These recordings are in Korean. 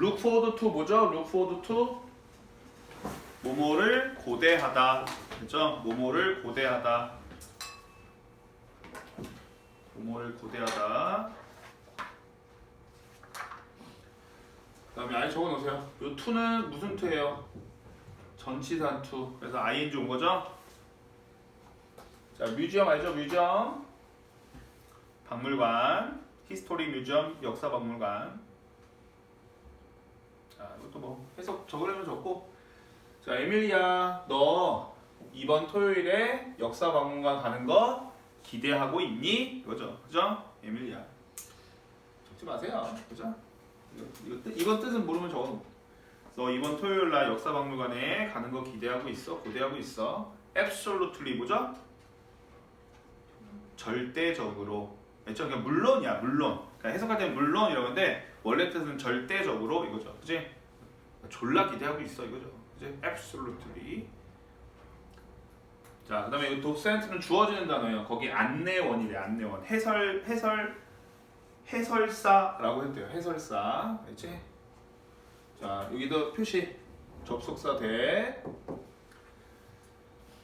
look forward to 뭐죠? look forward to 뭐뭐를 고대하다. 그죠? 뭐뭐를 고대하다. 뭐뭐를 고대하다. 그 다음에 아예 적어 놓으세요. 요 to는 무슨 to예요? 전치사 to. 그래서 ing 온 거죠? 자, 뮤지엄 알죠? 뮤지엄. 박물관. 히스토리 뮤지엄 역사 박물관. 자, 이것도 뭐 해석 적으려면 적고. 자, 에밀리야, 너 이번 토요일에 역사 박물관 가는 거 기대하고 있니? 이거죠. 그죠? 에밀리야. 적지 마세요. 그죠? 이거, 이거 뜻, 이건 뜻은 모르면 적어놓고. 너 이번 토요일 날 역사 박물관에 가는 거 기대하고 있어? 고대하고 있어? absolutely 뭐죠? 절대적으로. 그렇죠? 그냥 물론이야, 물론. 그러니까 해석할 때는 물론 이런 건데 원래 뜻은 절대적으로 이거죠. 그지? 졸라 기대하고 있어 이거죠. 그지? absolutely. 자, 그다음에 이 docent는 주어지는 단어예요. 거기 안내원이래, 안내원. 해설 해설 해설사라고 했대요. 해설사. 알지? 자, 여기도 표시 접속사 대.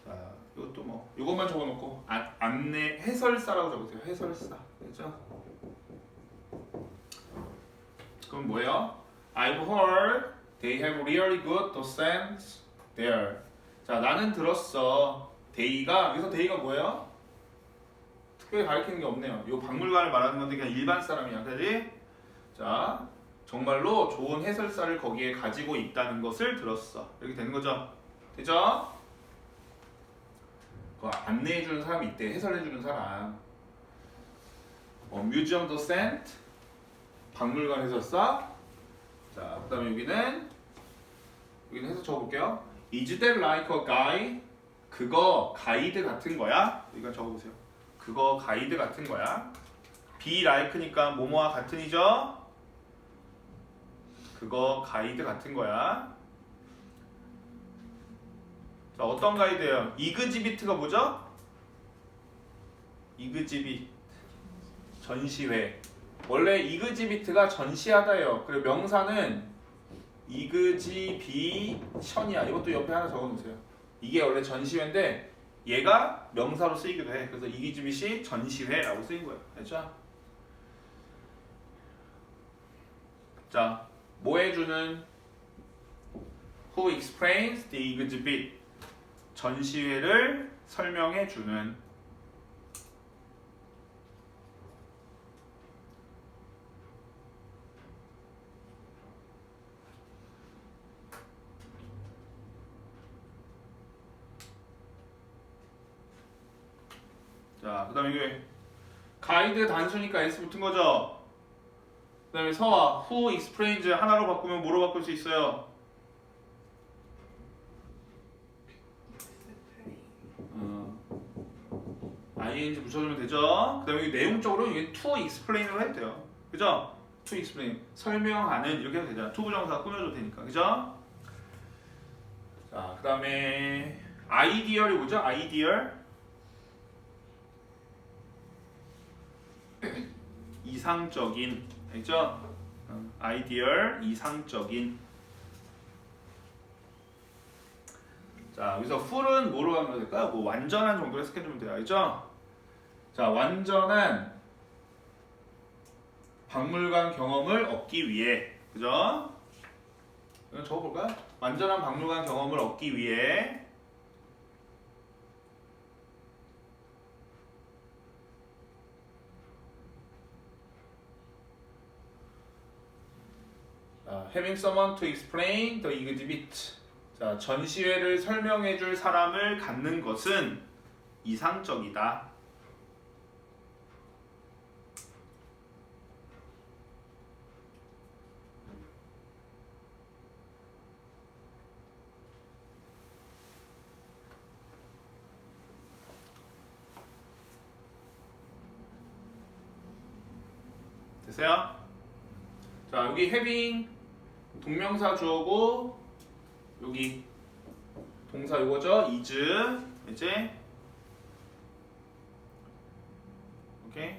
자, 이것도 뭐 이것만 적어놓고 안, 안내 해설사라고 적으세요. 해설사. 그죠? 그럼 뭐예요? I've heard they have really good docents there. 자, 나는 들었어. 데이가 여기서 데이가 뭐예요? 특별히 가리키는 게 없네요. 이 박물관을 말하는 건데 그냥 일반 사람이야, 그지? 자, 정말로 좋은 해설사를 거기에 가지고 있다는 것을 들었어. 이렇게 되는 거죠. 되죠? 그 안내해 주는 사람이 있대. 해설해 주는 사람. 어, 뮤지엄 도센트, 박물관 해설사. 자, 그다음에 여기는 여기는 해서 적어볼게요. Is that like a guy? 그거 가이드 같은 거야? 이거 적어보세요. 그거 가이드 같은 거야. be like니까 뭐뭐와 같은이죠? 그거 가이드 같은 거야. 자, 어떤 가이드예요? 이그지비트가 뭐죠? 이그지빗 전시회. 원래 이그지비트가 전시하다예요. 그리고 명사는 이그지비션이야. 이것도 옆에 하나 적어놓으세요. 이게 원래 전시회인데 얘가 명사로 쓰이기도 해. 그래서 이그지빗이 전시회라고 쓰인 거예요. 됐죠? 자, 뭐 해주는 who explains the exhibit 전시회를 설명해 주는 자, 그다음에 이게 가이드 단수니까 S 붙은 거죠. 그 다음에 서와 who explains 하나로 바꾸면 뭐로 바꿀 수 있어요? 어, ing 붙여주면 되죠. 그 다음에 여기 내용적으로 이게 to explain으로 해도 돼요. 그죠? to explain 설명하는 이렇게 해도 되잖아. to 부정사 꾸며줘도 되니까. 그죠? 자, 그 다음에 ideal이 뭐죠? ideal 이 상적인 알죠? 어, ideal 이상적인 자 여기서 full은 뭐로 하면 될까요? 뭐 완전한 정도로 해석해주면 돼요 알죠? 자 완전한 박물관 경험을 얻기 위해 그죠? 이거 적어볼까요? 완전한 박물관 경험을 얻기 위해 자, having someone to explain the exhibit. 자, 전시회를 설명해 줄 사람을 갖는 것은 이상적이다. 됐어요? 자, 여기 having 동명사 주어고 여기 동사 요거죠? is 이제 오케이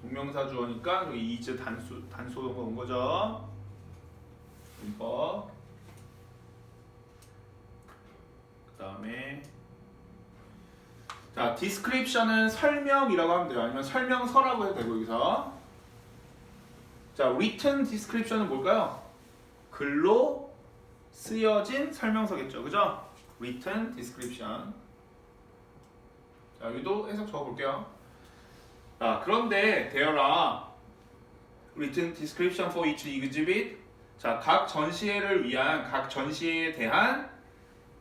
동명사 주어니까 여기 is 단수 단수가 온 거죠. 문법. 그 다음에 자, description은 설명이라고 하면 돼요. 아니면 설명서라고 해도 되고 여기서. 자, written description은 뭘까요? 글로 쓰여진 설명서겠죠. 그죠? written description. 자, 여기도 해석 적어볼게요. 자, 그런데 are written description for each exhibit. 자, 각 전시회를 위한 각 전시회에 대한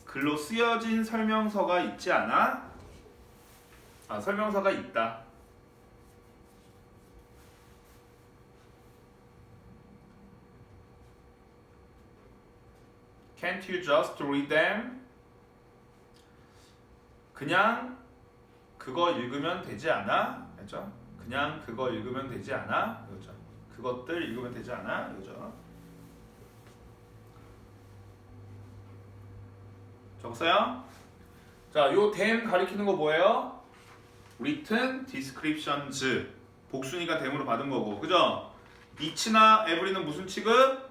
글로 쓰여진 설명서가 있지 않아? 아, 설명서가 있다. Can't you just read them? 그냥 그거 읽으면 되지 않아? 그죠? 그냥 그거 읽으면 되지 않아? 그죠? 그것들 읽으면 되지 않아? 그죠? 적었어요? 자, 요 them 가리키는 거 뭐예요? written descriptions 복순이가 them으로 받은 거고 그죠? each나 every는 무슨 취급?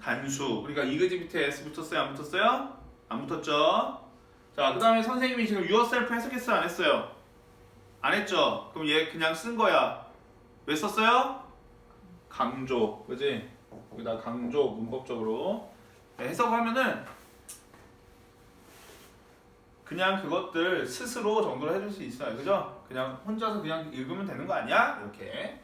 단수 그러니까 이그지 밑에 s 붙었어요 안 붙었어요? 안 붙었죠? 자 그 다음에 선생님이 지금 yourself 해석했어요 안 했어요? 안 했죠? 그럼 얘 그냥 쓴 거야 왜 썼어요? 강조 그지? 여기다 강조 문법적으로 네, 해석하면은 그냥 그것들 스스로 정도로 해줄 수 있어요. 그죠? 그냥 혼자서 그냥 읽으면 되는 거 아니야? 이렇게.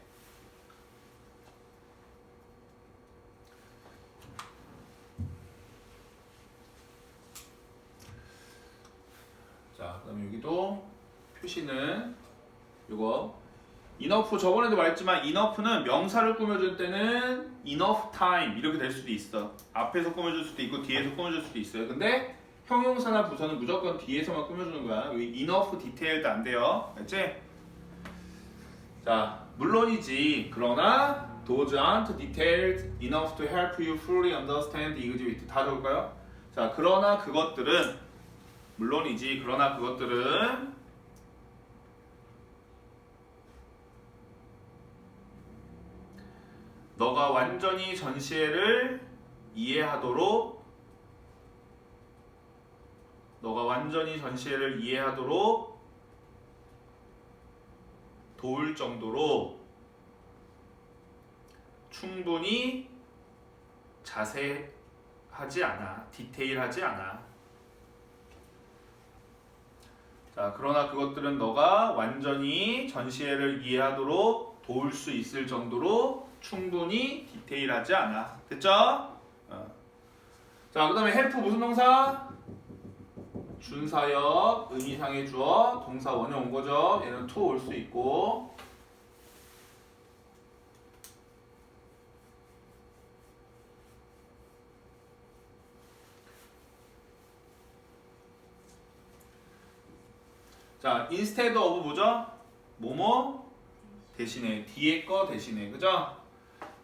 자, 그다음에 여기도 표시는 이거 enough 저번에도 말했지만 enough는 명사를 꾸며줄 때는 enough time 이렇게 될 수도 있어. 앞에서 꾸며줄 수도 있고 뒤에서 꾸며줄 수도 있어요. 근데 형용사나 부사는 무조건 뒤에서만 꾸며주는 거야. 여기 enough detailed 안 돼요. 알지? 자, 물론이지. 그러나 those aren't detailed enough to help you fully understand the exhibit. 다 적을까요? 자, 그러나 그것들은 물론이지. 그러나 그것들은 너가 완전히 전시회를 이해하도록 너가 완전히 전시회를 이해하도록 도울 정도로 충분히 자세하지 않아, 디테일하지 않아. 자, 그러나 그것들은 너가 완전히 전시회를 이해하도록 도울 수 있을 정도로 충분히 디테일하지 않아. 됐죠? 어. 자, 그 다음에 헬프 무슨 동사? 준사역, 의미상의 주어, 동사 원형 온 거죠. 얘는 to 올 수 있고. 자, instead of 뭐죠? 뭐뭐 대신에 뒤에 거 대신에 그죠?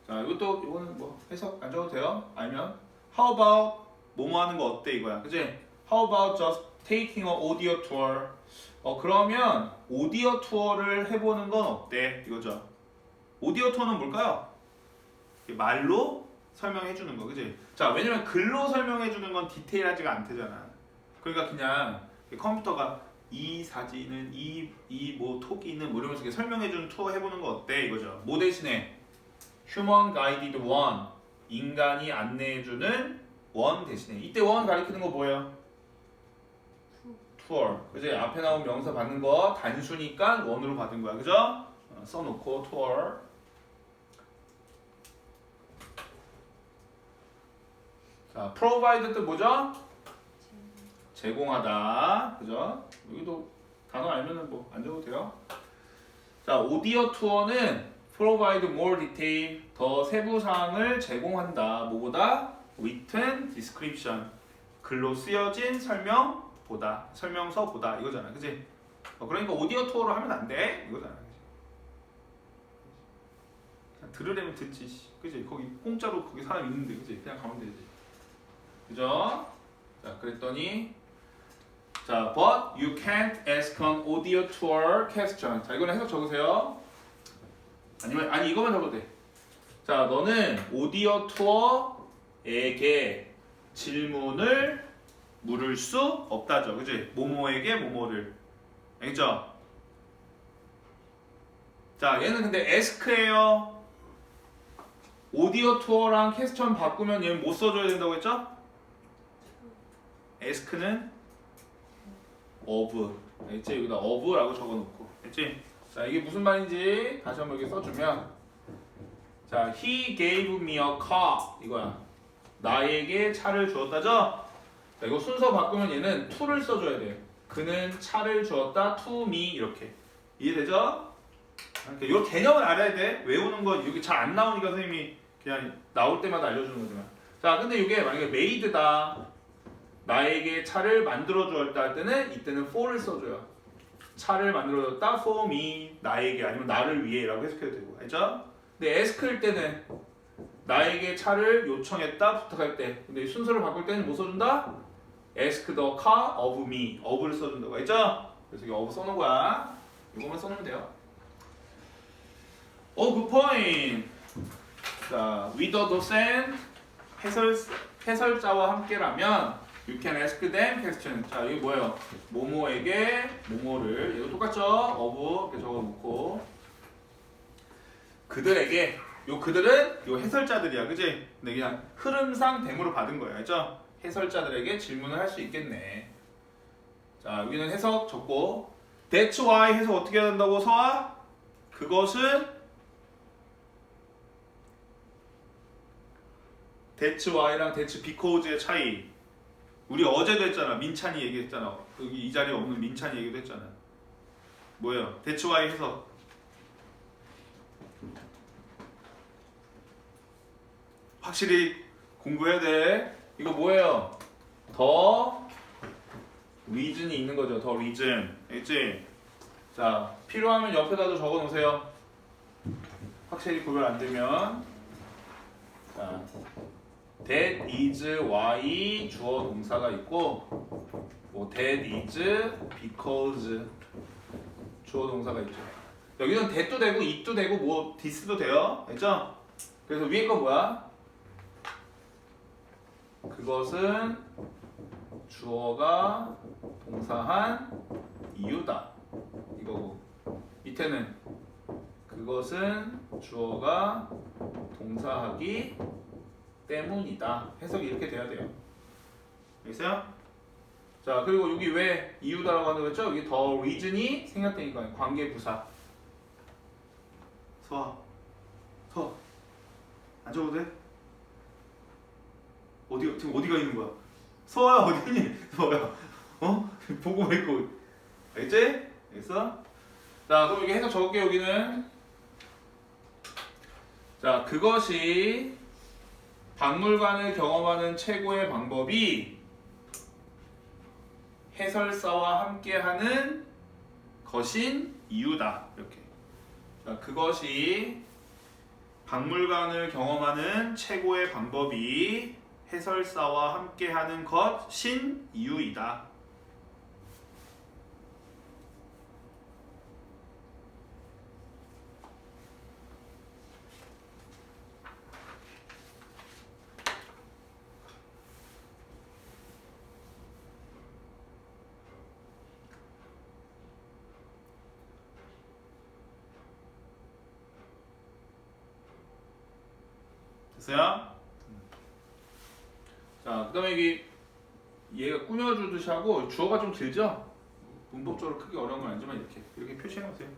자, 이것도 이거는 뭐 해석 안 줘도 돼요? 알면 how about 뭐뭐 하는 거 어때 이거야, 그지? How about just taking a audio tour? 어 그러면 오디오 투어를 해 보는 건 어때? 이거죠. 오디오 투어는 뭘까요? 말로 설명해 주는 거, 그지? 자, 왜냐면 글로 설명해 주는 건 디테일하지가 않대잖아. 그러니까 그냥 컴퓨터가 이 사진은 이 이 뭐 토끼는 뭐 이러면서 이렇게 설명해 주는 투어 해보는 거 어때? 이거죠. 뭐 대신에 human guided one 인간이 안내해 주는 원 대신에 이때 원 가리키는 거 뭐예요? 투어 그지 앞에 나온 명사 받는 거 단수니까 원으로 받은 거야 그죠? 어, 써놓고 투어 자 provide 뜻 뭐죠? 제공하다. 그죠? 여기도 단어 알면은 뭐안 적어도 돼요. 자 오디오 투어는 provide more detail 더 세부 사항을 제공한다. 뭐보다? written description. 글로 쓰여진 설명보다 설명서보다. 이거잖아. 그지? 어, 그러니까 오디오 투어로 하면 안 돼. 이거잖아. 그지? 그냥 들으려면 듣지 씨. 그지? 거기 공짜로 거기 사람 있는데 그지? 그냥 가면 되지. 그죠? 자 그랬더니 자 but you can't ask an audio tour question 자 이거는 해석 적으세요 아니면 아니 이거만 적어도 돼 자, 너는 오디오 투어에게 질문을 물을 수 없다죠. 그지? 모모에게 모모를. 알겠죠? 자, 얘는 근데 에스크예요. 오디오 투어랑 퀘스천 바꾸면 얘는 못 써줘야 된다고 했죠? 에스크는 of. 알겠지? 여기다 of라고 적어놓고. 알겠지? 자, 이게 무슨 말인지 다시 한번 여기 써주면 자, he gave me a car 이거야. 나에게 차를 주었다죠? 자, 이거 순서 바꾸면 얘는 to를 써줘야 돼. 그는 차를 주었다 to me 이렇게 이해되죠? 그러니까 이 개념을 알아야 돼. 외우는 건 여기 잘안 나오니까 선생님이 그냥 나올 때마다 알려주는 거지만. 자, 근데 이게 만약에 made다. 나에게 차를 만들어 주었다 할 때는 이때는 for를 써줘요. 차를 만들어 줬다 for me 나에게 아니면 나를 위해라고 해석해도 되고 알죠? 근데 ask일 때는 나에게 차를 요청했다 부탁할 때 근데 이 순서를 바꿀 때는 뭐 써준다? ask the car of me of를 써준다고 알죠? 그래서 이 of 써놓은 거야 이거만 써놓으면 돼요 어, 굿 포인트 자, with the docent 해설, 해설자와 함께라면 You can ask them question. 자, 이게 뭐예요? 모모에게 모모를 이거 똑같죠? of 이렇게 적어놓고 그들에게 요 그들은 요 해설자들이야, 그지? 근데 그냥 흐름상 대무로 받은 거예요, 알죠? 해설자들에게 질문을 할 수 있겠네. 자, 여기는 해석 적고 That's why 해석 어떻게 해야 된다고 서아? 그것은 That's why랑 That's because의 차이. 우리 어제도 했잖아. 민찬이 얘기했잖아. 여기 이 자리에 없는 민찬이 얘기도 했잖아. 뭐예요? 대추와의 해석. 확실히 공부해야 돼. 이거 뭐예요? 더 리즌이 있는 거죠. 더 리즌. 알겠지? 자, 필요하면 옆에다도 적어 놓으세요. 확실히 구별 안 되면. 자, that is why 주어 동사가 있고 뭐 that is because 주어 동사가 있죠. 여기는 that도 되고 it도 되고 뭐 this도 돼요. 알죠? 그래서 위에 거 뭐야? 그것은 주어가 동사한 이유다. 이거고 밑에는 그것은 주어가 동사하기 때문이다. 해석이 이렇게 돼야 돼요. 알겠어요? 자 그리고 여기 왜 이유다라고 하는 거죠? 여기 더 reason이 생략되니까 관계 부사. 서아, 서아, 안 적어도 돼? 어디 지금 어디가 있는 거야? 서아야 어디 있니? 서아야, 어? 보고 있고, 알겠지? 알겠어? 자 그럼 여기 해석 적을게 여기는. 자 그것이 박물관을 경험하는 최고의 방법이 해설사와 함께하는 것인 이유다. 이렇게. 자, 그것이 박물관을 경험하는 최고의 방법이 해설사와 함께하는 것인 이유이다. 됐어요? 자, 그 다음에 여기 얘가 꾸며주듯이 하고 주어가 좀 길죠? 문법적으로 크게 어려운 건 아니지만 이렇게 이렇게 표시해 놓으세요.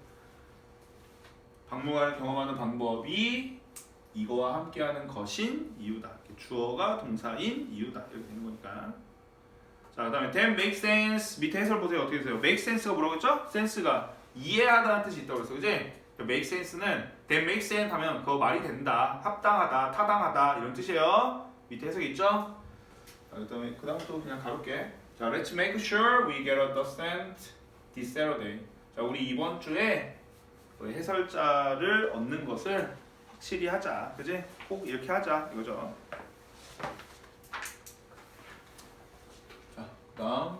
박물관을 경험하는 방법이 이거와 함께하는 것인 이유다. 주어가 동사인 이유다. 이렇게 되는 거니까. 자, 그 다음에 then make sense 밑에 해설 보세요. 어떻게 되세요? make sense가 뭐라고 했죠? sense가 이해하다는 뜻이 있다고 했어, 그지? Make sense는 then make sense 하면 그거 말이 된다, 합당하다, 타당하다 이런 뜻이에요. 밑에 해석이 있죠? 자, 그다음에 그다음부터 그냥 가볼게. 자, let's make sure we get understand this Saturday. 자, 우리 이번 주에 그 해설자를 얻는 것을 확실히 하자, 그지? 꼭 이렇게 하자 이거죠. 자, 그다음